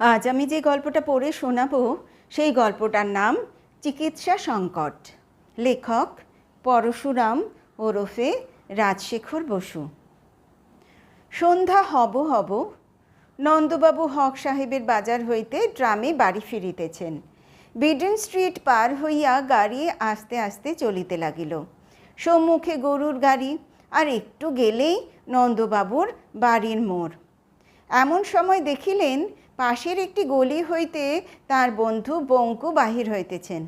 আজ আমি যে গল্পটা পড়ে শোনাবো, সেই গল্পটার নাম চিকিৎসা সংকট। লেখক পরশুরাম ওরফে রাজশেখর বসু। সন্ধ্যা হব হব, নন্দবাবু হক সাহেবের বাজার হইতে ট্রামে বাড়ি ফিরিতেছেন। বিডেন স্ট্রিট পার হইয়া গাড়ি আস্তে আস্তে চলিতে লাগিল। সম্মুখে গরুর গাড়ি, আর একটু গেলেই নন্দবাবুর বাড়ির মোড়। এমন সময় দেখিলেন, পাশের একটি গলি হইতে তার বন্ধু বঙ্কু বাহির হইতেছেন।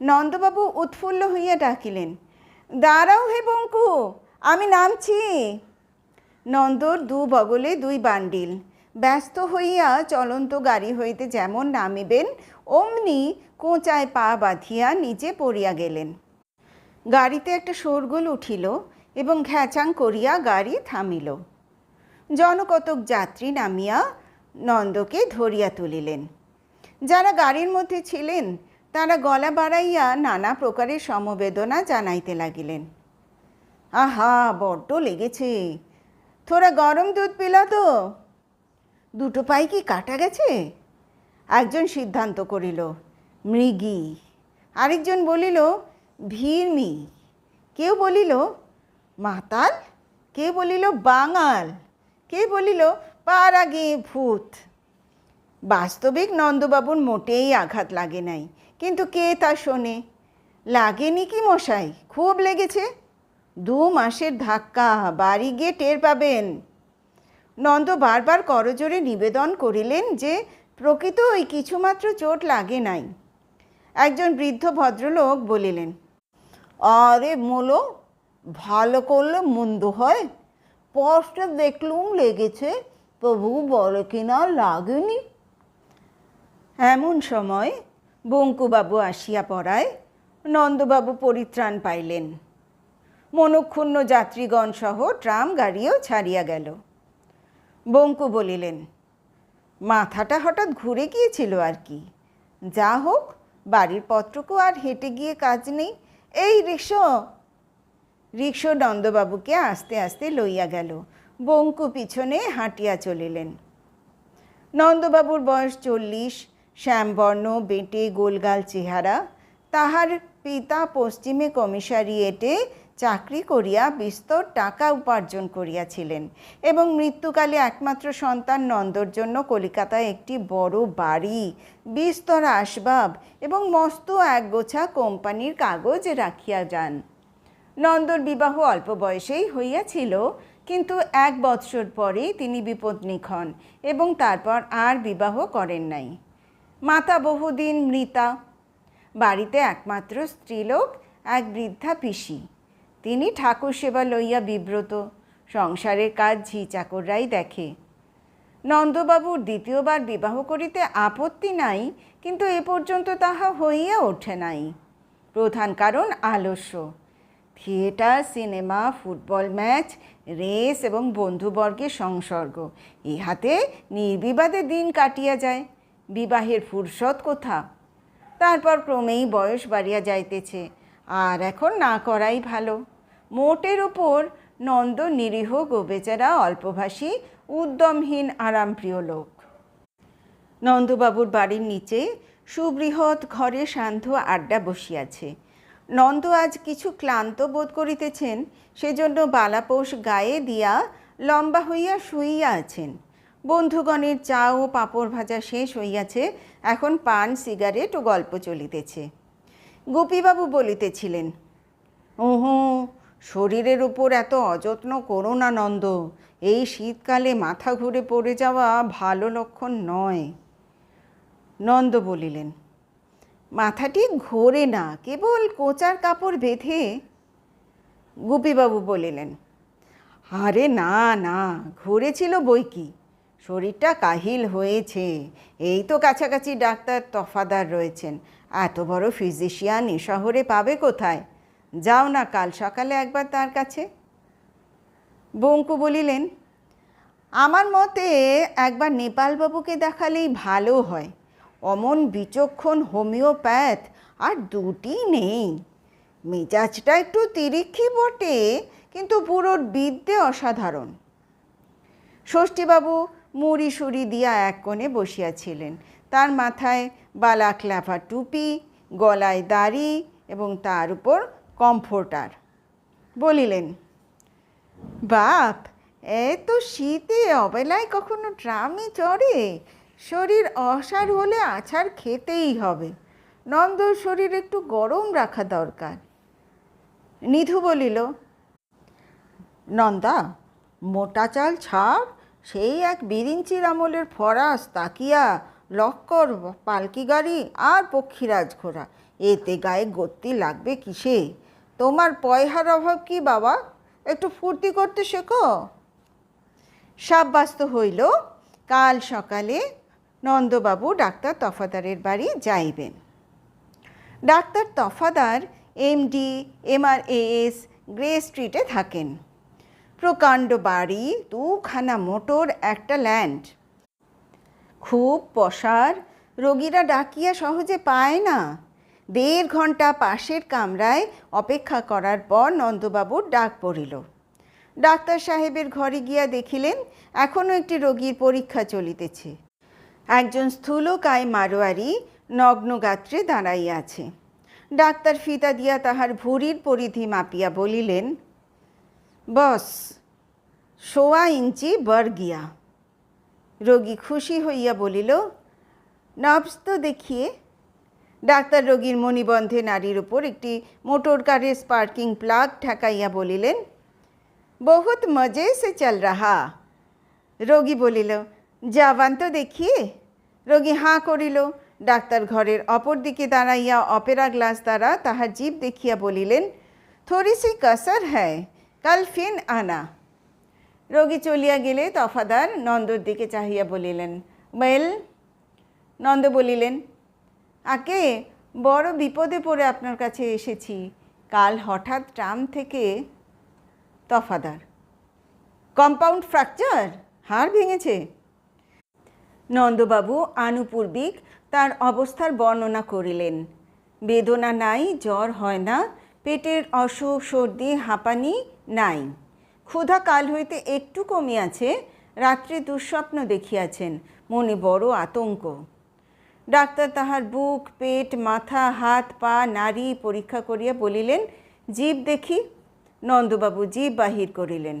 নন্দবাবু উৎফুল্ল হইয়া ডাকিলেন, দাঁড়াও হে বঙ্কু, আমি নামছি। নন্দর দু বগলে দুই বান্ডিল, ব্যস্ত হইয়া চলন্ত গাড়ি হইতে যেমন নামিবেন, অমনি কোঁচায় পা বাঁধিয়া নিচে পড়িয়া গেলেন। গাড়িতে একটা শোরগোল উঠিল এবং ঘ্যাচাং করিয়া গাড়ি থামিল। জনকতক যাত্রী নামিয়া নন্দকে ধরিয়া তুলিলেন। যারা গাড়ির মধ্যে ছিলেন, তারা গলা বাড়াইয়া নানা প্রকারের সমবেদনা জানাইতে লাগিলেন। আহা, বড্ড লেগেছে। থোড়া গরম দুধ পিলা তো। দুটো পাই কি কাটা গেছে? একজন সিদ্ধান্ত করিল, মৃগী। আরেকজন বলিল ভিড়মি কেউ বলিল, মাতাল? কেউ বলিল, বাঙাল। কে বলিল পার আগে ভূত। বাস্তবিক নন্দবাবুর মোটেই আঘাত লাগে নাই। কিন্তু কে তা শোনে? লাগেনি কি মশাই? খুব লেগেছে। দু মাসের ধাক্কা, বাড়ি গিয়ে টের পাবেন। নন্দ বারবার করজোরে নিবেদন করিলেন যে প্রকৃত ওই কিছুমাত্র চোট লাগে নাই। একজন বৃদ্ধ ভদ্রলোক বলিলেন, আরে মোলো, ভালো করলে মন্দ হয়। স্পষ্ট দেখলুম লেগেছে, তবু বলে কিনা লাগেনি। এমন সময় বঙ্কুবাবু আসিয়া পড়ায়, নন্দবাবু পরিত্রাণ পাইলেন। মনক্ষুণ্ণ যাত্রীগণ সহ ট্রাম গাড়িও ছাড়িয়া গেল। বঙ্কু বলিলেন, মাথাটা হঠাৎ ঘুরে গিয়েছিল আর কি। যা হোক, বাড়ির পত্রকও আর হেঁটে গিয়ে কাজ নেই। এই রিক্সো রিক্সো নন্দবাবুকে আস্তে আস্তে লইয়া গেল। বঙ্কু পিছনে হাঁটিয়া চলিলেন। নন্দবাবুর বয়স চল্লিশ, শ্যামবর্ণ, বেটে, গোলগাল চেহারা। তাহার পিতা পশ্চিমে কমিশারিয়েটে চাকরি করিয়া বিস্তর টাকা উপার্জন করিয়াছিলেন এবং মৃত্যুকালে একমাত্র সন্তান নন্দর জন্য কলিকাতায় একটি বড় বাড়ি, বিস্তর আসবাব এবং মস্ত একগোছা কোম্পানির কাগজ রাখিয়া যান। নন্দর বিবাহ অল্প বয়সেই হইয়াছিল, কিন্তু এক বৎসর পরেই তিনি বিপত্নিক হন এবং তারপর আর বিবাহ করেন নাই। মাতা বহুদিন মৃতা, বাড়িতে একমাত্র স্ত্রীলোক, এক বৃদ্ধা পিসি। তিনি ঠাকুর সেবা লইয়া বিব্রত, সংসারের কাজ ঝি চাকররাই দেখে। নন্দবাবুর দ্বিতীয়বার বিবাহ করিতে আপত্তি নাই, কিন্তু এ পর্যন্ত তাহা হইয়া ওঠে নাই। প্রধান কারণ আলস্য। Theatre, cinema, football match, race এবং বন্ধুবর্গের সংসর্গ। ইহাতে নির্বিবাদে দিন কাটিয়া যায়। বিবাহের ফুরসত কোথা? তারপর ক্রমেই বয়স বাড়িয়া যাইতেছে। আর এখন না করাই ভালো। মোটের ওপর নন্দ নিরীহ গোবেচারা অল্পভাষী, উদ্যমহীন, আরামপ্রিয় লোক। নন্দবাবুর বাড়ির নিচে সুবৃহৎ ঘরে সান্ধ্য আড্ডা বসিয়াছে। নন্দ আজ কিছু ক্লান্ত বোধ করিতেছেন, সেজন্য বালাপোষ গায়ে দিয়া লম্বা হইয়া শুইয়া আছেন। বন্ধুগণের চা ও পাঁপড় ভাজা শেষ হইয়াছে, এখন পান, সিগারেট ও গল্প চলিতেছে। গোপীবাবু বলিতেছিলেন ওহো শরীরের উপর এত অযত্ন করো না নন্দ, এই শীতকালে মাথা ঘুরে পড়ে যাওয়া ভালো লক্ষণ নয়। নন্দ বলিলেন মাথাটি ঘোরে না, কেবল কোচার কাপড় বেঁধে গোপীবাবু বলিলেন, আরে না না, ঘুরেছিল বই কি? শরীরটা কাহিল হয়েছে। এই তো কাছাকাছি ডাক্তার তফাদার রয়েছেন। এত বড় ফিজিশিয়ান এ শহরে পাবে কোথায়? যাও না কাল সকালে একবার তার কাছে। বঙ্কু বলিলেন, আমার মতে একবার নেপালবাবুকে দেখালেই ভালো হয়। অমন বিচক্ষণ হোমিওপ্যাথ আর দুটি নেই। মেজাজটা একটু তিরিক্ষি বটে, কিন্তু পুরোর বিদ্যে অসাধারণ। ষষ্ঠীবাবু মুড়ি সুড়ি দিয়া এক কোণে বসিয়াছিলেন। তার মাথায় বালাক্লাফা টুপি, গলায় দাড়ি এবং তার উপর কমফোর্টার। বলিলেন, বাপ এত শীতে অবেলায় কখনো ট্রামে চড়ে? শরীর অসার হলে আছাড় খেতেই হবে। নন্দর শরীর একটু গরম রাখা দরকার। নিধু বলিল, নন্দা, মোটা চাল ছাড়, সেই এক বিরিঞ্চির আমলের ফরাস, তাকিয়া, লক্কর, পালকি গাড়ি আর পক্ষীরাজ ঘোড়া। এতে গায়ে গত্তি লাগবে কিসে? তোমার পয়হার অভাব কি বাবা? একটু ফুর্তি করতে শেখো? সাব্যস্ত হইল, কাল সকালে নন্দবাবু ডাক্তার তফাদারের বাড়ি যাইবেন। Doctor Tafadar MD MRAS Grey স্ট্রিটে থাকেন। প্রকাণ্ড বাড়ি, দুখানা মোটর, একটা ল্যান্ড খুব পসার, রোগীরা ডাকিয়া সহজে পায় না। দেড় ঘণ্টা পাশের কামরায় অপেক্ষা করার পর নন্দবাবুর ডাক পড়িল। ডাক্তার সাহেবের ঘরে গিয়া দেখিলেন এখনও একটি রোগীর পরীক্ষা চলিতেছে। একজন স্থূলকায় মারোয়ারি নগ্ন গাত্রে দাঁড়াইয়া আছে। ডাক্তার ফিতা দিয়া তাহার ভুরির পরিধি মাপিয়া বলিলেন, বস, সোয়া ইঞ্চি বর্গিয়া রোগী খুশি হইয়া বলিল, নবস তো দেখিয়ে। ডাক্তার রোগীর মণিবন্ধে নারীর উপর একটি মোটর কারের স্পার্কিং প্লাগ ঠেকাইয়া বলিলেন, বহুত মজে সে চল রাহা। রোগী বলিল যাবান তো দেখিয়ে? রোগী হাঁ করিল। ডাক্তার ঘরের অপর দিকে দাঁড়াইয়া অপেরা গ্লাস দ্বারা তাহার জীব দেখিয়া বলিলেন থোড়ি সি কসর হ্যায়, কাল ফিন আনা। রোগী চলিয়া গেলে তফাদার নন্দর দিকে চাহিয়া বলিলেন, ওয়েল। নন্দ বলিলেন, আকে, বড় বিপদে পড়ে আপনার কাছে এসেছি। কাল হঠাৎ ট্রাম থেকে তফাদার। Compound fracture? হাড় ভেঙেছে? নন্দবাবু আনুপূর্বিক তার অবস্থার বর্ণনা করিলেন। বেদনা নাই, জ্বর হয় না, পেটের অসুখ, সর্দি, হাঁপানি নাই। ক্ষুধা কাল হইতে একটু কমিয়াছে, রাত্রে দুঃস্বপ্ন দেখিয়াছেন, মনে বড় আতঙ্ক। ডাক্তার তাহার বুক, পেট, মাথা, হাত, পা নাড়ি পরীক্ষা করিয়া বলিলেন, জীব দেখি। নন্দবাবু জীব বাহির করিলেন।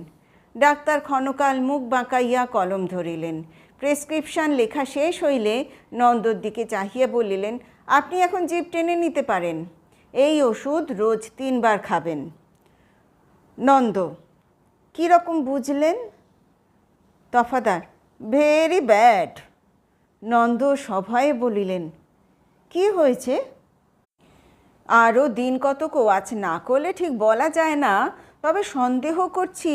ডাক্তার ক্ষণকাল মুখ বাঁকাইয়া কলম ধরিলেন। প্রেসক্রিপশন লেখা শেষ হইলে নন্দর দিকে চাহিয়া বলিলেন, আপনি এখন জিভ টেনে নিতে পারেন। এই ওষুধ রোজ তিনবার খাবেন। নন্দ কীরকম বুঝলেন? Tafadar, very bad. নন্দ সভায় বলিলেন, কি হয়েছে? আরও দিন কতক আজ না করলে ঠিক বলা যায় না। তবে সন্দেহ করছি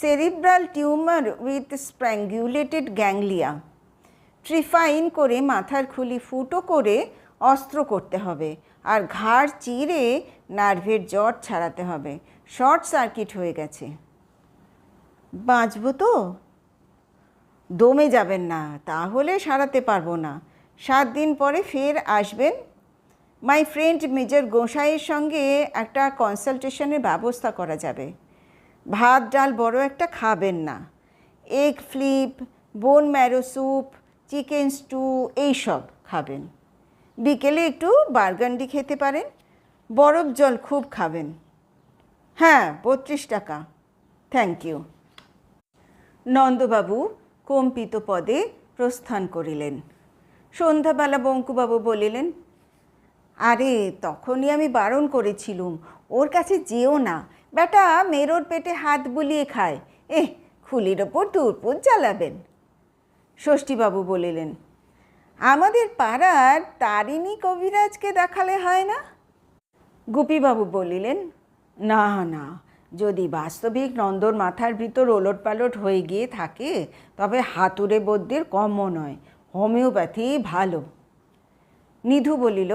cerebral tumour with strangulated ganglia. Trephine করে মাথার খুলি ফুটো করে অস্ত্র করতে হবে আর ঘাড় চিরে নার্ভের জট ছাড়াতে হবে। শর্ট সার্কিট হয়ে গেছে। বাঁচব তো? দমে যাবেন না, তাহলে সারাতে পারব না। সাত দিন পরে ফের আসবেন মাই ফ্রেন্ড মেজর গোসাইয়ের সঙ্গে একটা কনসালটেশনের ব্যবস্থা করা যাবে। ভাত, ডাল বড় একটা খাবেন না। Egg flip bone marrow soup chicken stew এইসব খাবেন। বিকেলে একটু বার্গান্ডি খেতে পারেন, বরফ জল খুব খাবেন। হ্যাঁ বত্রিশ টাকা। থ্যাংক ইউ নন্দবাবু কম্পিত পদে প্রস্থান করিলেন। সন্ধ্যাবেলা বঙ্কুবাবু বলিলেন আরে, তখনই আমি বারণ করেছিলুম। ওর কাছে যেও না। বেটা মেরোর পেটে হাত বুলিয়ে খায়। এহ, খুলির ওপর তুরপুর জ্বালাবেন। ষষ্ঠীবাবু বলিলেন, আমাদের পাড়ার তারিণী কবিরাজকে দেখালে হয় না? গুপিবাবু বলিলেন, না না। যদি বাস্তবিক নন্দর মাথার ভিতর ওলট পালট হয়ে গিয়ে থাকে, তবে হাতুড়ে বদ্যের কমও নয়। হোমিওপ্যাথি ভালো। নিধু বলিল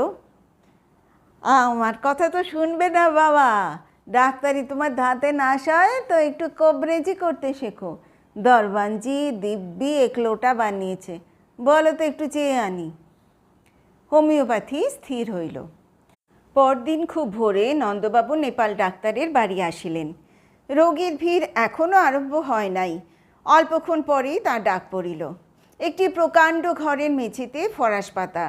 আমার কথা তো শুনবে না বাবা। ডাক্তারি তোমার ধাতে না সয় তো একটু কবরেজি করতে শেখো। দরবানজি, দিব্যি একলোটা বানিয়েছে। বলো তো একটু চেয়ে আনি। হোমিওপ্যাথি স্থির হইল। পরদিন খুব ভোরে নন্দবাবু নেপাল ডাক্তারের বাড়ি আসিলেন। রোগীর ভিড় এখনও আরম্ভ হয় নাই। অল্পক্ষণ পরেই তার ডাক পড়িল। একটি প্রকাণ্ড ঘরের মেঝেতে ফরাস পাতা।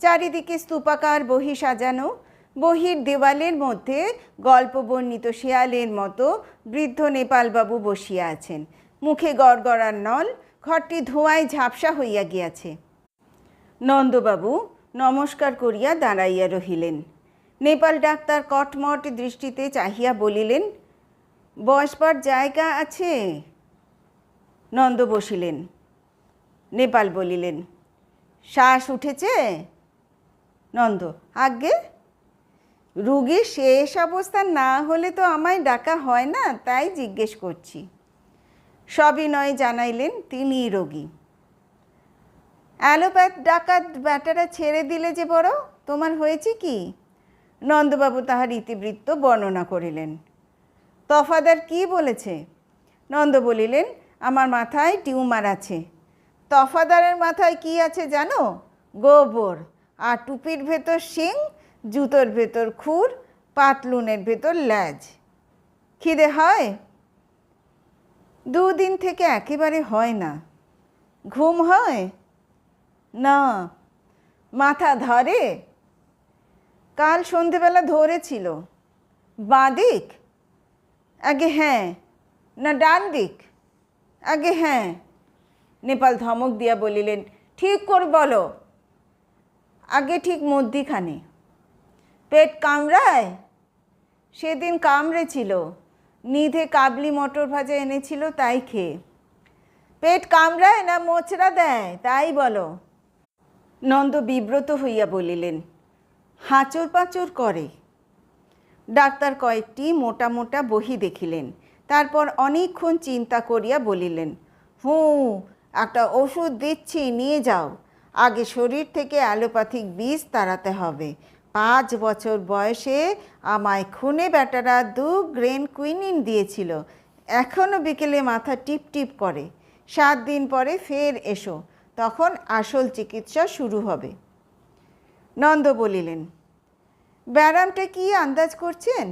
চারিদিকে স্তূপাকার বহি সাজানো। বহির দেওয়ালের মধ্যে গল্প বর্ণিত শেয়ালের মতো বৃদ্ধ নেপালবাবু বসিয়া আছেন। মুখে গড়গড়ার নল, ঘরটি ধোঁয়ায় ঝাপসা হইয়া গিয়াছে। নন্দবাবু নমস্কার করিয়া দাঁড়াইয়া রহিলেন। নেপাল ডাক্তার কটমট দৃষ্টিতে চাহিয়া বলিলেন বসবার জায়গা আছে? নন্দ বসিলেন। নেপাল বলিলেন, শ্বাস উঠেছে? নন্দ, আজ্ঞে? রুগীর শেষ অবস্থা না হলে তো আমায় ডাকা হয় না, তাই জিজ্ঞেস করছি। সবিনয় জানাইলেন, তিনিই রোগী। অ্যালোপ্যাথ ডাকাত ব্যাটারা ছেড়ে দিলে যে বড়, তোমার হয়েছে কি? নন্দবাবু তাহার ইতিবৃত্ত বর্ণনা করিলেন। তফাদার কি বলেছে? নন্দ বলিলেন, আমার মাথায় টিউমার আছে। তফাদারের মাথায় কি আছে জানো? গোবর। আর টুপির ভেতর শিং জুতোর ভেতর খুর, পাতলুনের ভেতর ল্যাজ। খিদে হয়? দুদিন থেকে একেবারে হয় না। ঘুম হয়? না। মাথা ধরে? কাল সন্ধেবেলা ধরেছিল। বাঁ দিক আগে হ্যাঁ না ডান দিক? আগে হ্যাঁ। নেপাল ধমক দিয়া বলিলেন, ঠিক কর বলো। আগে ঠিক মধ্যিখানে। পেট কামড়ায়? সেদিন কামড়েছিল। নিধে কাবলি মটর ভাজা এনেছিল, তাই খেয়ে। পেট কামড়ায় না মোচড়া দেয়? তাই বলো। নন্দ বিব্রত হইয়া বলিলেন হাঁচর পাঁচর করে। ডাক্তার কয়েকটি মোটা মোটা বহি দেখিলেন। তারপর অনেকক্ষণ চিন্তা করিয়া বলিলেন, হুঁ, একটা ওষুধ দিচ্ছি, নিয়ে যাও। আগে শরীর থেকে অ্যালোপ্যাথিক বিষ তাড়াতে হবে। পাঁচ বছর বয়সে আমায় খুনে বেটারা দু গ্রেন কুইনিন দিয়েছিল। এখনও বিকেলে মাথা টিপ টিপ করে। সাত দিন পরে ফের এসো, তখন আসল চিকিৎসা শুরু হবে। নন্দ বলিলেন, ব্যারামটা কি আন্দাজ করছেন?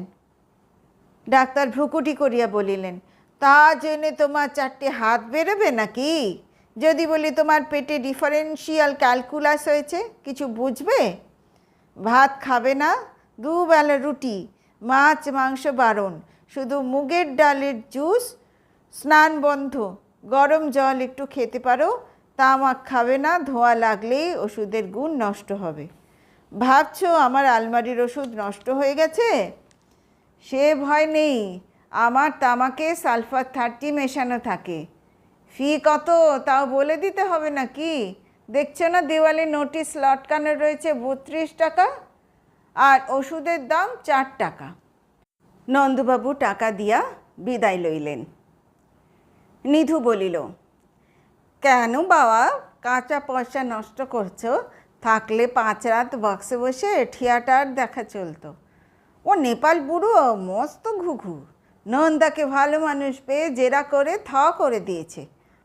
ডাক্তার ভ্রুকুটি করিয়া বলিলেন, তা জেনে তোমার চারটে হাত বেরোবে নাকি? যদি বলি তোমার পেটে ডিফারেন্সিয়াল ক্যালকুলাস হয়েছে, কিছু বুঝবে? ভাত খাবে না, দুবেলা রুটি, মাছ, মাংস বারণ। শুধু মুগের ডালের জুস, স্নান বন্ধ। গরম জল একটু খেতে পারো, তামাক খাবে না, ধোঁয়া লাগলেই ওষুধের গুণ নষ্ট হবে। ভাবছ আমার আলমারির ওষুধ নষ্ট হয়ে গেছে? সে ভয় নেই, আমার তামাকে সালফার থার্টি মেশানো থাকে। ফি কত, তাও বলে দিতে হবে নাকি? দেখছ না দেওয়ালে নোটিশ লটকানো রয়েছে বত্রিশ টাকা আর ওষুধের দাম চার টাকা। নন্দবাবু টাকা দিয়া বিদায় লইলেন। নিধু বলিল, কেন বাবা, কাঁচা পয়সা নষ্ট করছ? থাকলে পাঁচ রাত বক্সে বসে থিয়েটার দেখা চলতো। ও নেপাল বুড়ো, মস্ত ঘুঘু। নন্দাকে ভালো মানুষ পেয়ে জেরা করে থ করে দিয়েছে।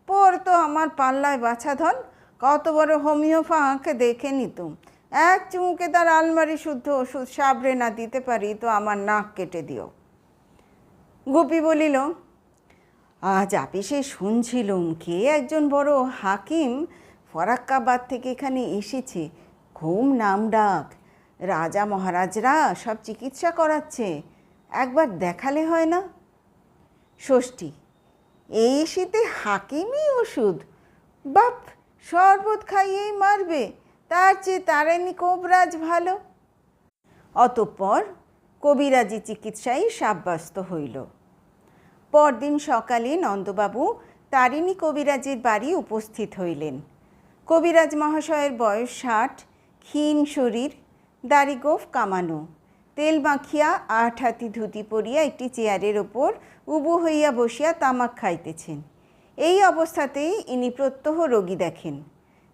পর তো আমার পাল্লায় বাছা ধন কত বড় হোমিওফাঁকে দেখে নিতুম। এক চুমুকে তার আলমারি শুদ্ধ ওষুধ সাবরে না দিতে পারি, তো আমার নাক কেটে দিও। গুপি বলিল, আজ আপিসে শুনছিলুম কে একজন বড় হাকিম ফরাক্কাবাদ থেকে এখানে এসেছে। ঘুম নাম ডাক। রাজা মহারাজরা সব চিকিৎসা করাচ্ছে। একবার দেখালে হয় না? ষষ্ঠী এই শীতে হাকিমই ওষুধ। বাপ শরবত খাইয়েই মারবে, তার চেয়ে তারানি কোবরাজ ভালো। অতঃপর কবিরাজি চিকিৎসায় সাব্যস্ত হইল। পরদিন সকালে নন্দবাবু তারিণী কবিরাজের বাড়ি উপস্থিত হইলেন। কবিরাজ মহাশয়ের বয়স ষাট, ক্ষীণ শরীর দাড়ি গোফ কামানো। তেল মাখিয়া আট হাতি ধুতি পরিয়া একটি চেয়ারের ওপর উবু হইয়া বসিয়া তামাক খাইতেছেন। এই অবস্থাতেই ইনি প্রত্যহ রোগী দেখেন।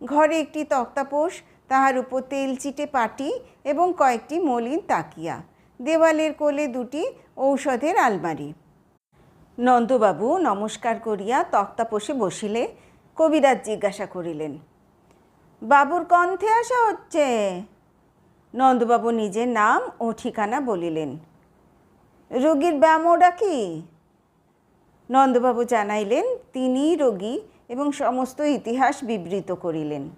ঘরে একটি তক্তাপোষ, তাহার উপর তেল চিটে পাটি এবং কয়েকটি মলিন তাকিয়া। দেওয়ালের কোলে দুটি ঔষধের আলমারি। নন্দবাবু নমস্কার করিয়া তক্তাপোষে বসিলে, কবিরাজ জিজ্ঞাসা করিলেন, বাবুর কণ্ঠে আসা হচ্ছে? নন্দবাবু নিজের নাম ও ঠিকানা বলিলেন, রোগীর ব্যামোটা কি? নন্দবাবু জানাইলেন তিনি রোগী এবং সমস্ত ইতিহাস বিবৃত করিলেন।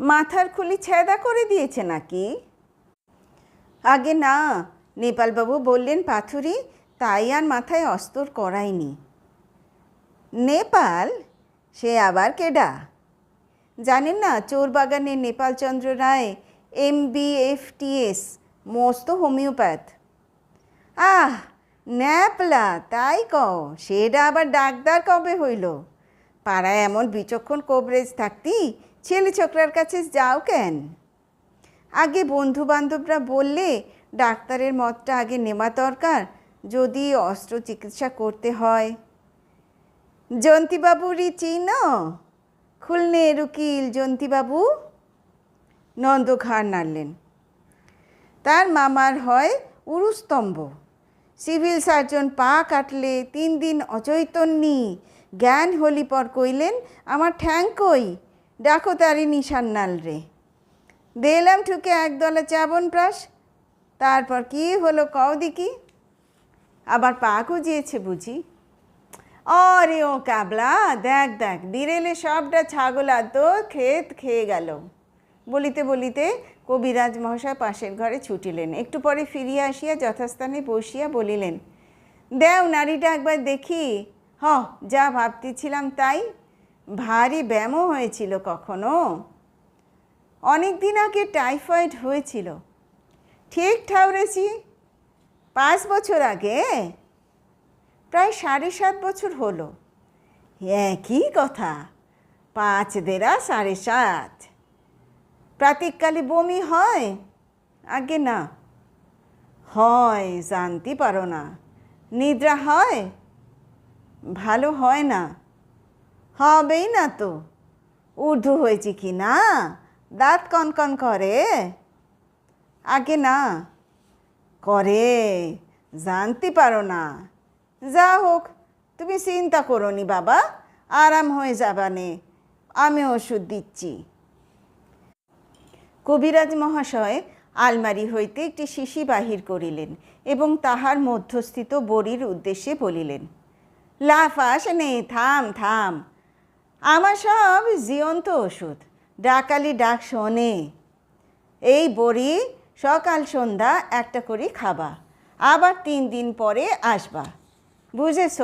মাথার খুলি ছেদা করে দিয়েছে নাকি? আগে না, নেপালবাবু বললেন, পাথুরি, তাই আর মাথায় অস্তর করায়নি নেপাল? সে আবার কেডা? জানেন না, চোরবাগানের নেপালচন্দ্র রায়, M B F T S মস্ত হোমিওপ্যাথ। আহ ন্যাপলা, তাই কও, সেটা আবার ডাক্তার কবে হইল? পাড়ায় এমন বিচক্ষণ কভারেজ থাকতি, ছেলে ছোকরার কাছে যাও কেন? আগে বন্ধু বান্ধবরা বললে, ডাক্তারের মতটা আগে নেওয়া দরকার, যদি অস্ত্র চিকিৎসা করতে হয়। জন্তিবাবুরই চিন খুলনের উকিল জন্তিবাবু? নন্দ ঘাড় নাড়লেন। তার মামার হয় উরুস্তম্ভ। সিভিল সার্জন পা কাটলে তিন দিন অচৈতন্যী। জ্ঞান হলি পর কইলেন, আমার ঠ্যাং কই? ডাকো তারি নিশান নাল রে। দিলাম ঠুকে একদলা চাবন প্রাস। তারপর কি হলো কও দিকি আবার পা গুজিয়েছে বুঝি? অরে ও কাবলা, দেখ দেখ, দিরেলে সবটা ছাগল তো ক্ষেত খেয়ে গেল। বলিতে বলিতে কবিরাজ মহাশয় পাশের ঘরে ছুটিলেন। একটু পরে ফিরিয়া আসিয়া যথাস্থানে বসিয়া বলিলেন, দেও নারীটা একবার দেখি। হ, যা ভাবতেছিলাম তাই। ভারী ব্যায়ামও হয়েছিল কখনো। অনেক দিন আগে টাইফয়েড হয়েছিল। ঠিক ঠাউরেছি, পাঁচ বছর আগে? প্রায় সাড়ে সাত বছর হলো। একই কথা, পাঁচ দেড়া সাড়ে সাত। প্রাতিককালে বমি হয়? আগে না। হয়, জানতে পারো না। নিদ্রা হয়? ভালো হয় না। হবেই না তো। উর্দু হয়েছে কি না? দাঁত কনকন করে? আগে না। করে, জানতে পারো না। যা হোক, তুমি চিন্তা করো নি বাবা। আরাম হয়ে যাবানে। আমি ওষুধ দিচ্ছি। কবিরাজ মহাশয় আলমারি হইতে একটি শিশি বাহির করিলেন এবং তাহার মধ্যস্থিত বড়ির উদ্দেশ্যে বলিলেন লাফাস নে, থাম থাম। আমার সব জীবন্ত ওষুধ। ডাকালি ডাক শোনে। এই বড়ি সকাল সন্ধ্যা একটা করে খাবা, আবার তিন দিন পরে আসবা। বুঝেছ?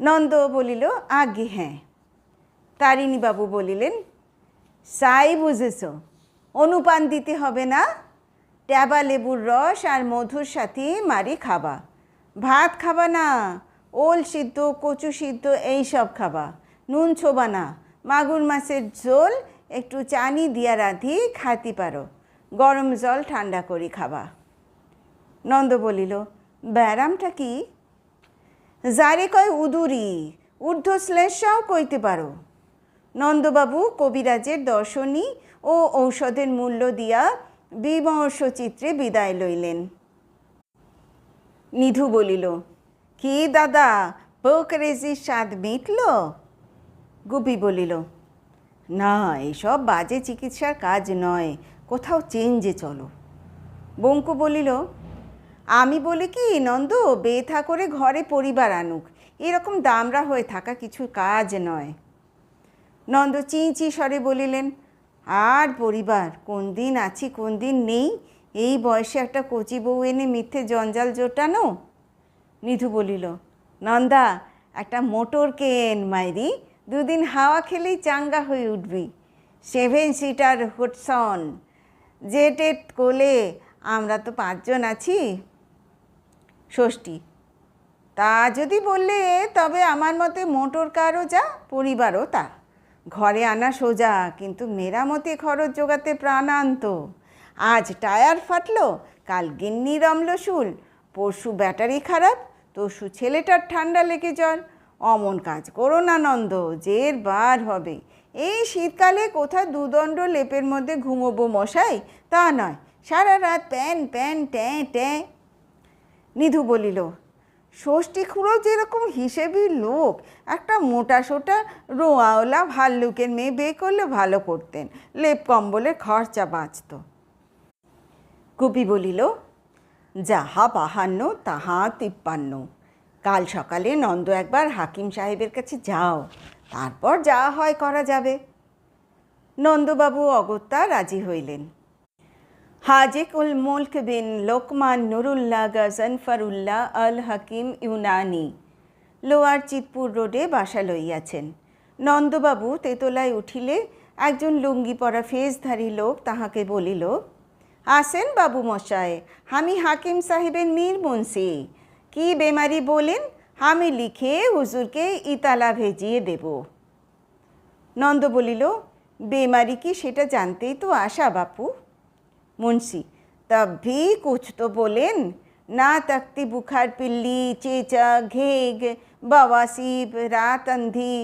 নন্দ বলিল আগে হ্যাঁ। তারিণীবাবু বলিলেন সাই বুঝেছ। অনুপান দিতে হবে না। ট্যাবা লেবুর রস আর মধুর সাথে মারি খাবা। ভাত খাবা না, ওল সিদ্ধ, কচু সিদ্ধ, এই সব খাবা। নুন ছোবা না, মাগুর মাছের ঝোল, একটু চানি দিয়া রাঁধি খাতি পারো। গরম জল ঠান্ডা করি খাবা। নন্দ বলিল, ব্যারামটা কি? যারে কয় উদুরি, ঊর্ধ্বশ্লেষাও কইতে পারো। নন্দবাবু কবিরাজের দর্শনী ও ঔষধের মূল্য দিয়া বিমর্ষ চিত্রে বিদায় লইলেন। নিধু বলিল, কি দাদা পোকরেজির স্বাদ মিটল? গুপি বলিল, না, এসব বাজে চিকিৎসার কাজ নয়, কোথাও চেঞ্জে চলো। বঙ্কু বলিল, আমি বলি কি, নন্দ, বেথা করে ঘরে পরিবার আনুক, এরকম দামরা হয়ে থাকা কিছু কাজ নয়। নন্দ চিঁচি স্বরে বলিলেন, আর পরিবার, কোন দিন আছি, কোন দিন নেই, এই বয়সে একটা কচি বউ এনে মিথ্যে জঞ্জাল জোটানো? নিধু বলিল, নন্দা, একটা মোটর কেন মাইরি, দুদিন হাওয়া খেলেই চাঙ্গা হয়ে উঠবি। সেভেন সিটার হুটসন জেটেট কোলে আমরা তো পাঁচজন আছি। ষষ্ঠী, তা যদি বললে, তবে আমার মতে মোটর কারও যা, পরিবারও তা ঘরে আনা সোজা, কিন্তু মেরামতি খরচ জোগাতে প্রাণ প্রাণান্ত। আজ টায়ার ফাটলো, কাল গিন্নি রমলশুল পরশু ব্যাটারি খারাপ, তরশু ছেলেটার ঠান্ডা লেগে জ্বর। অমন কাজ করো না নন্দ, জের বার হবে। এই শীতকালে কোথায় দুদণ্ড লেপের মধ্যে ঘুমোবো মশাই? তা নয়, সারা রাত প্যান প্যান, ট্যাঁ ট্যাঁ। নিধু বলিল ষষ্ঠী খুঁড়ো যেরকম হিসেবি লোক, একটা মোটা সোটা রোয়াওলা ভাল্লুকের মেয়ে বিয়ে করলে ভালো করতেন, লেপ কম্বলের খরচা বাঁচত। গুপি বলিল, যাহা বাহান্ন, তাহা তিপ্পান্ন। কাল সকালে নন্দ একবার হাকিম সাহেবের কাছে যাও, তারপর যা হয় করা যাবে। নন্দবাবু অগত্যা রাজি হইলেন। হাজেকুল মুলক বিন লোকমান নুরুল্লাহ গজনফরুল্লাহ আল হাকিম ইউনানি লোয়ার চিতপুর রোডে বাসা লইয়াছেন। নন্দবাবু তেতলায় উঠিলে একজন লুঙ্গি পরা ফেজধারী লোক তাহাকে বলিল, আসেন বাবু মশাই, আমি হাকিম সাহেবের মীর মুন্সি। কি বেমারি বলেন, আমি লিখে হুজুরকে ইতালা ভেজিয়ে দেব। নন্দ বলিল, বেমারি কি সেটা জানতেই তো আশা বাপু। मुंशी तब भी कुछ तो बोलेन ना तकती बुखार पिल्ली চেঁচা ঘেগ বাওয়াসিব রাত আন্ধি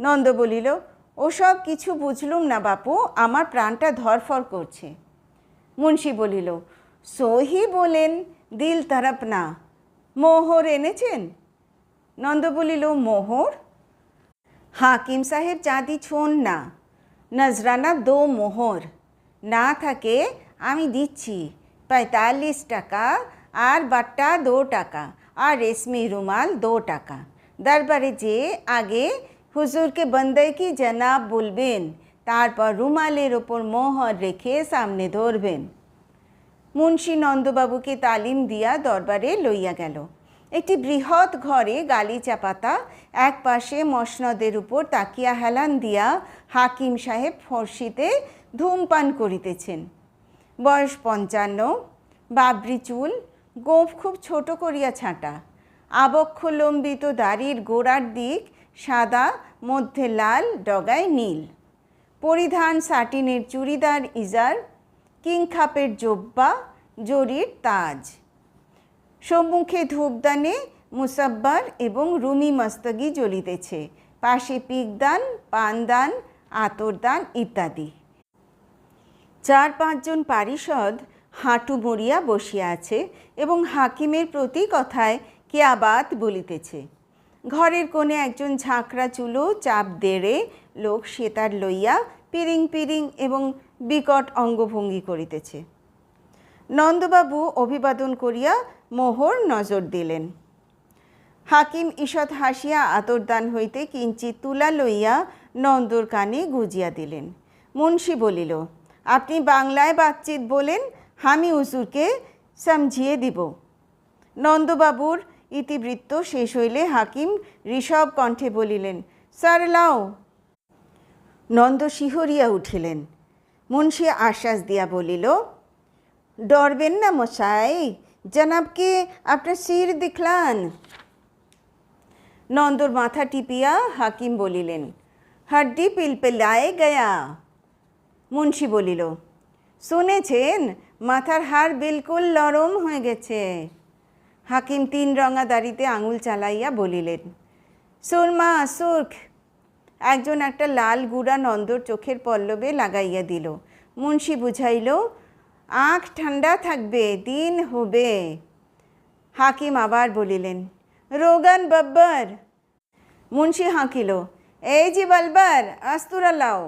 নন্দ বলিল ওসব কিছু বুঝলুম না বাপু আমার প্রাণটা ধরফর করছে মুন্সি বলিল সহি বলেন দিল তরপ না মোহর এনেছেন নন্দ বলিল মোহর হাকিম সাহেব চাঁদি ছোন না নজরানা দো মোহর না থাকে, আমি দিচ্ছি। পঁয়তাল্লিশ টাকা আর বাট্টা দো টাকা আর রেশমি রুমাল দো টাকা। দরবারে যে আগে হুজুরকে বন্দাই কি জনাব বলবেন, তারপর রুমালের ওপর মোহর রেখে সামনে ধরবেন। মুন্সী নন্দবাবুকে তালিম দিয়া দরবারে লইয়া গেল। একটি বৃহৎ ঘরে গালিচা পাতা এক পাশে মসনদের উপর তাকিয়া হেলান দিয়া হাকিম সাহেব ফর্সিতে ধূমপান করিতেছেন। বয়স পঞ্চান্ন, বাবরি চুল, গোঁফ খুব ছোট করিয়া ছাঁটা। আবক্ষ লম্বিত দাড়ির গোড়ার দিক সাদা, মধ্যে লাল, ডগায় নীল। পরিধান সাটিনের চুড়িদার ইজার, কিংখাপের জোব্বা, জরির তাজ। সম্মুখে ধূপদানে মুসাব্বার এবং রুমি মস্তগি জ্বলিতেছে। পাশে পিকদান, পানদান, আতরদান ইত্যাদি। চার পাঁচজন পারিষদ হাঁটু মরিয়া বসিয়া আছে এবং হাকিমের প্রতি কথায় কেয়াবাত বলিতেছে। ঘরের কোণে একজন ঝাঁকড়া চুলো চাপ দেড়ে লোক সেতার লইয়া পিরিং পিরিং এবং বিকট অঙ্গভঙ্গি করিতেছে। নন্দবাবু অভিবাদন করিয়া মোহর নজর দিলেন। হাকিম ঈষৎ হাসিয়া আতরদান হইতে কিঞ্চিত তুলা লইয়া নন্দর কানে গুজিয়া দিলেন। মুন্সি বলিল আপনি বাংলায় বাতচিত বলেন, আমি হুজুরকে সমঝিয়ে দিব। নন্দবাবুর ইতিবৃত্ত শেষ হইলে হাকিম ঋষভ কণ্ঠে বলিলেন, স্যার, লাও। নন্দ শিহরিয়া উঠিলেন। মুন্সি আশ্বাস দিয়া বলিল, ডরবেন না মশাই, জনাবকে আপনার শির দেখলান। নন্দর মাথা টিপিয়া হাকিম বলিলেন, হাড্ডি পিলপিলায় গয়া। মুন্সি বলিল, শুনেছেন? মাথার হাড় বিলকুল নরম হয়ে গেছে। হাকিম তিন রঙা দাড়িতে আঙুল চালাইয়া বলিলেন, সুরমা, সুর্খ। একজন একটা লাল গুড়া নন্দর চোখের পল্লবে লাগাইয়া দিল। মুন্সি বুঝাইল, আঁখ ঠান্ডা থাকবে, দিন হবে। হাকিম আবার বলিলেন, রোগান বাব্বর। মুন্সি হাঁকিল, এই যে বালবার, আস্তুরা লাও।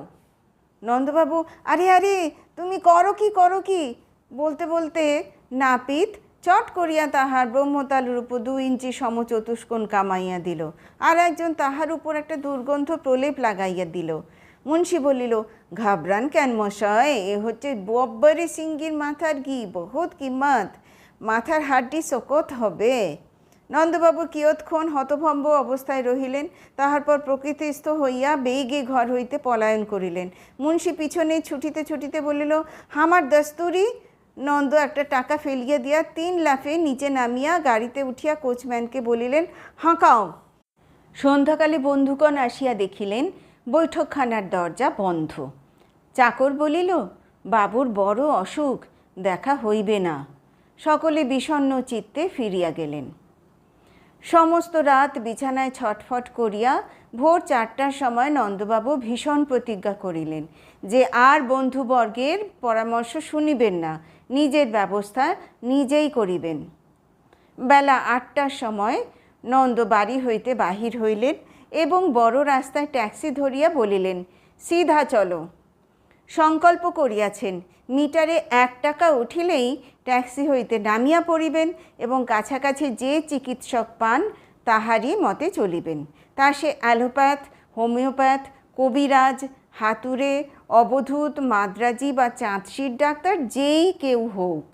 নন্দবাবু, আরে আরে, তুমি করো কি করো কি? বলতে বলতে নাপিত চট করিয়া তাহার ব্রহ্মতালুর উপর দু ইঞ্চি সমচতুষ্কোণ কামাইয়া দিল। আর একজন তাহার উপর একটা দুর্গন্ধ প্রলেপ লাগাইয়া দিল। মুন্সি বলিল ঘাবরান কেন মশাই এ হচ্ছে বব্বরি সিঙ্গির মাথার ঘি, বহুত কিম্মত। মাথার হাড্ডি শোকত হবে। নন্দবাবু কিয়ৎক্ষণ হতভম্ব অবস্থায় রহিলেন, তাহার পর প্রকৃতিস্থ হইয়া বেগে ঘর হইতে পলায়ন করিলেন। মুন্সি পিছনে ছুটিতে ছুটিতে বলিল হামার দস্তুরি, নন্দ একটা টাকা ফেলিয়া দিয়া তিন লাফে নিচে নামিয়া গাড়িতে উঠিয়া কোচম্যানকে বলিলেন, হাঁকাও। সন্ধ্যাকালে বন্ধুগণ আসিয়া দেখিলেন, বৈঠকখানার দরজা বন্ধ। চাকর বলিল, বাবুর বড় অসুখ, দেখা হইবে না। সকলে বিষণ্ণ চিত্তে ফিরিয়া গেলেন। সমস্ত রাত বিছানায় ছটফট করিয়া ভোর চারটার সময় নন্দবাবু ভীষণ প্রতিজ্ঞা করিলেন যে আর বন্ধুবর্গের পরামর্শ শুনিবেন না, নিজের ব্যবস্থা নিজেই করিবেন। বেলা আটটার সময় নন্দ বাড়ি হইতে বাহির হইলেন এবং বড় রাস্তায় ট্যাক্সি ধরিয়া বলিলেন, সিধা চলো। সংকল্প করিয়াছেন, মিটারে এক টাকা উঠিলেই ট্যাক্সি হইতে নামিয়া পড়িবেন এবং কাছাকাছি যে চিকিৎসক পান তাহারই মতে চলিবেন। তা সে অ্যালোপ্যাথ, হোমিওপ্যাথ, কবিরাজ, হাতুড়ে, অবধূত, মাদ্রাজি বা চাঁদশির ডাক্তার যেই কেউ হোক।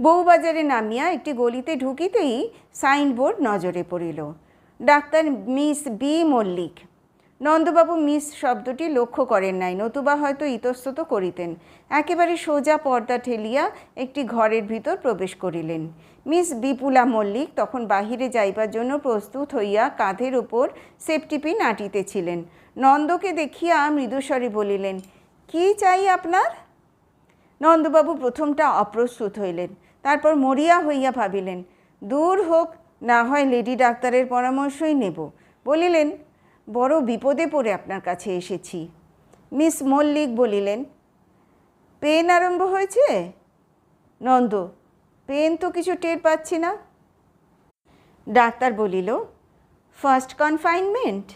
বউবাজারে নামিয়া একটি গলিতে ঢুকিতেই সাইনবোর্ড নজরে পড়িল। ডাক্তার মিস বি মল্লিক নন্দবাবু মিস শব্দটি লক্ষ্য করেন নাই। নতুবা হয়তো ইতস্তত করিতেন। একেবারে সোজা পর্দা ঠেলিয়া একটি ঘরের ভিতর প্রবেশ করিলেন। মিস বিপুলা মল্লিক তখন বাহিরে যাইবার জন্য প্রস্তুত হইয়া কাঁধের উপর সেফটিপিন আটিতেছিলেন। নন্দকে দেখিয়া মৃদুস্বরে বলিলেন, কি চাই আপনার? নন্দবাবু প্রথমটা অপ্রস্তুত হইলেন, তারপর মরিয়া হইয়া ভাবিলেন, দূর হোক, না হয় লেডি ডাক্তারের পরামর্শই নেব। বলিলেন বড় বিপদে পড়ে আপনার কাছে এসেছি। মিস মল্লিক বলিলেন, পেন আরম্ভ হয়েছে? নন্দ, পেন তো কিছু টের পাচ্ছি না। ডাক্তার বলিল, ফার্স্ট কনফাইনমেন্ট?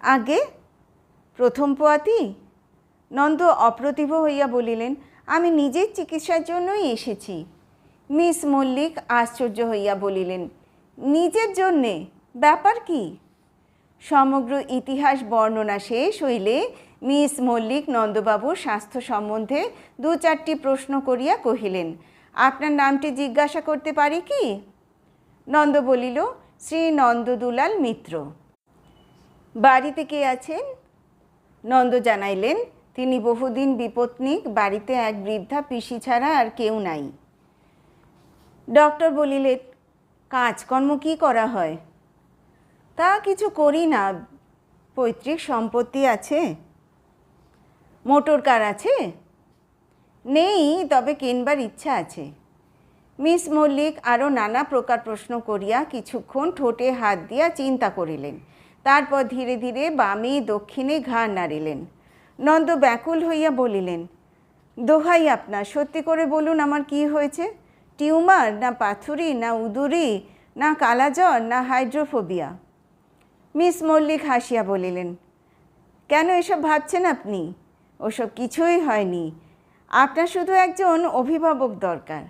আগে? প্রথম পোয়াতি? নন্দ অপ্রতিভ হইয়া বলিলেন, আমি নিজের চিকিৎসার জন্যই এসেছি। মিস মল্লিক আশ্চর্য হইয়া বলিলেন, নিজের জন্যে? ব্যাপার কি? সমগ্র ইতিহাস বর্ণনা শেষ হইলে মিস মল্লিক নন্দবাবুর স্বাস্থ্য সম্বন্ধে দু চারটি প্রশ্ন করিয়া কহিলেন, আপনার নামটি জিজ্ঞাসা করতে পারি কি? নন্দ বলিল, শ্রী নন্দদুলাল মিত্র। বাড়িতে কে আছেন? নন্দ জানাইলেন, তিনি বহুদিন বিপত্নিক, বাড়িতে এক বৃদ্ধা পিসি ছাড়া আর কেউ নাই। ডক্টর বলিলেন, কাজকর্ম কি করা হয়? তা কিছু করি না। পৈতৃক সম্পত্তি আছে। মোটর কার আছে? নেই, তবে কিনবার ইচ্ছা আছে। মিস মল্লিক আরও নানা প্রকার প্রশ্ন করিয়া কিছুক্ষণ ঠোঁটে হাত দিয়া চিন্তা করিলেন। তারপর ধীরে ধীরে বামে দক্ষিণে ঘাড় নাড়িলেন। নন্দ ব্যাকুল হইয়া বলিলেন, দোহাই আপনার, সত্যি করে বলুন আমার কি হয়েছে? টিউমার, না পাথুরি, না উদুরি, না কালাজ্বর, না হাইড্রোফোবিয়া? মিস মল্লিক হাসিয়া বলিলেন, কেন এসব ভাবছেন আপনি? ওসব কিছুই হয়নি। আপনার শুধু একজন অভিভাবক দরকার।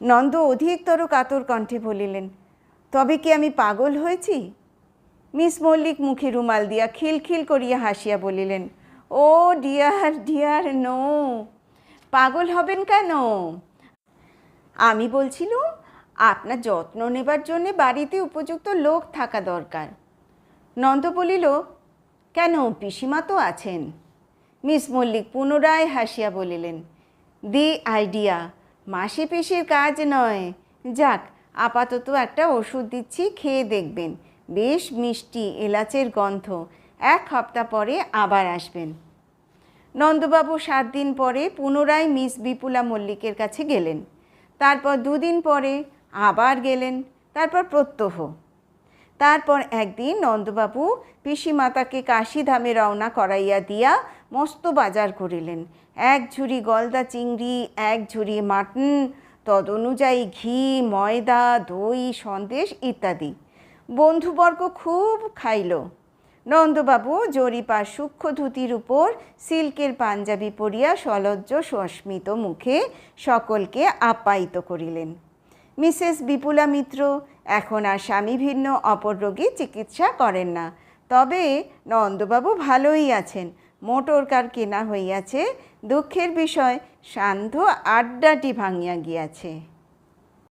নন্দ অধিকতর কাতর কণ্ঠে বলিলেন, তবে কি আমি পাগল হয়েছি? মিস মল্লিক মুখে রুমাল দিয়া খিলখিল করিয়া হাসিয়া বলিলেন, ও ডিয়ার ডিয়ার, নো। পাগল হবেন কেন? আমি বলছিলুম, আপনার যত্ন নেবার জন্যে বাড়িতে উপযুক্ত লোক থাকা দরকার। নন্দ বলিল, কেন পিসিমা তো আছেন? মিস মল্লিক পুনরায় হাসিয়া বলিলেন, দি আইডিয়া, মাসি পিসির কাজ নয়। যাক, আপাতত একটা ওষুধ দিচ্ছি, খেয়ে দেখবেন। বেশ মিষ্টি এলাচের গন্ধ। এক সপ্তাহ পরে আবার আসবেন। নন্দবাবু সাত দিন পরে পুনরায় মিস বিপুলা মল্লিকের কাছে গেলেন। তারপর দুদিন পরে আবার গেলেন, তারপর প্রত্যহ তারপর একদিন নন্দবাবু পিসিমাতাকে কাশিধামে রওনা করাইয়া দিয়া মস্ত বাজার করিলেন। এক ঝুড়ি গলদা চিংড়ি, এক ঝুড়ি মাটন, তদনুযায়ী ঘি, ময়দা, দই, সন্দেশ ইত্যাদি। বন্ধুবর্গ খুব খাইল। নন্দবাবু জরিপা সূক্ষ্ম ধুতির উপর সিল্কের পাঞ্জাবি পরিয়া সলজ্জ সস্মিত মুখে সকলকে আপ্যায়িত করিলেন। মিসেস বিপুলা মিত্র এখন আর স্বামী ভিন্ন, অপর রোগী চিকিৎসা করেন না। তবে নন্দবাবু ভালোই আছেন। মোটর কার কেনা হইয়াছে, দুঃখের বিষয়, সান্ধ্য আড্ডাটি ভাঙিয়া গিয়াছে।